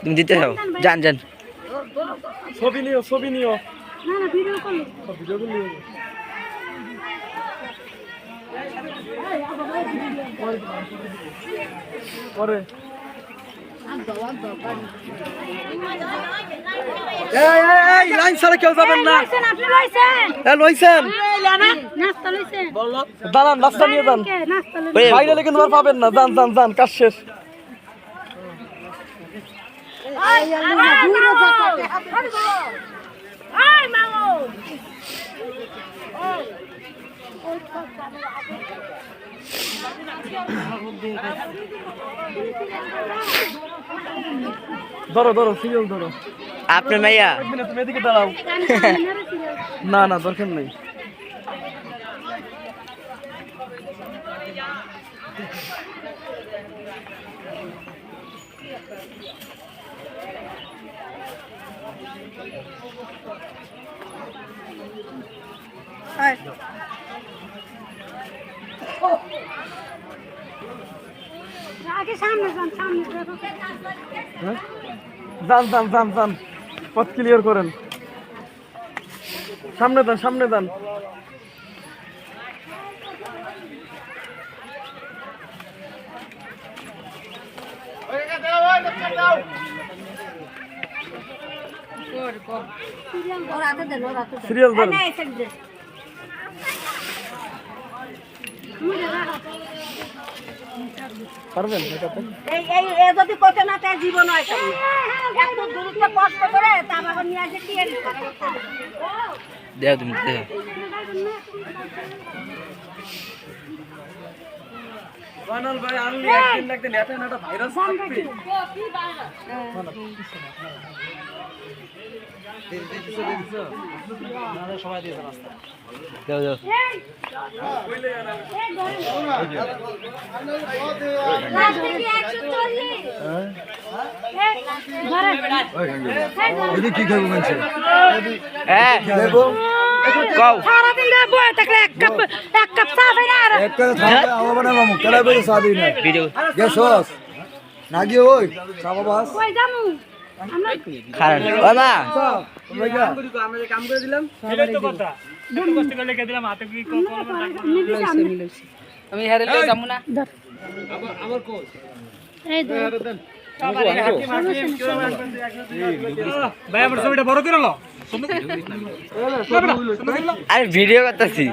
তুমি দিতে চাও? যান যান। ছবি নিও ছবি নিও। পরে। এই এই এই লাইন ছাড়া কেউ যাবেন না লইছেন আপনি লইছেন এ লইছেন নাস্তা লইছেন দাঁড়ান রাস্তা নিয়ে যান নাস্তা বাইরে লেগে তোমার পাবেন না যান যান যান কাজ শেষ আই মামু ধরো ধরো সিরিয়াল ধরো। আপনার মাইয়া? তুমি এদিকে দাঁড়াও। না না দরকার নেই। সামনে যান যান। যান যান পথ ক্লিয়ার করেন। সামনে যান সামনে যান। সিরিয়াল ধরেন। পারবেন এটাতে এই এই এ যদি করতে না তার জীবন হয় এত দূরত্ব কষ্ট করে তা বাবা নিয়ে আসে কি দেও তুমি দেও। বানাল ভাই আনলি একদিন না একদিন এটা একটা ভাইরাস থাকবে দেও দেও হ্যাঁ কও সারাদিন ধরে বয়ে থাকলে এক কাপ এক কাপ চা খাই না আর ভিডিও নাগি ওই চাবাবাস কই যামু খারাপ ও মা নিবি সামনে আমি হেরে লই যামু না এই ধর ভাই আমার ছবিটা বড় করে লো আরে ভিডিও করতেছি।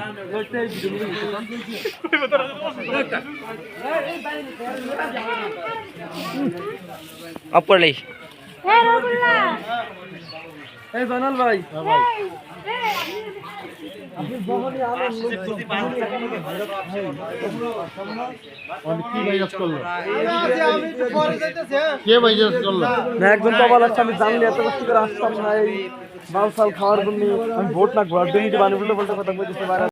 অপরলি এই রগুল্লা এই জানাল ভাই। না একজন তো বলার আমি জানলে এত কষ্ট করে আসতাম না এই बाल साल खार बनने वोट ना गुआ दिन जवानी बुलडोज़र पतंग बजे से बारा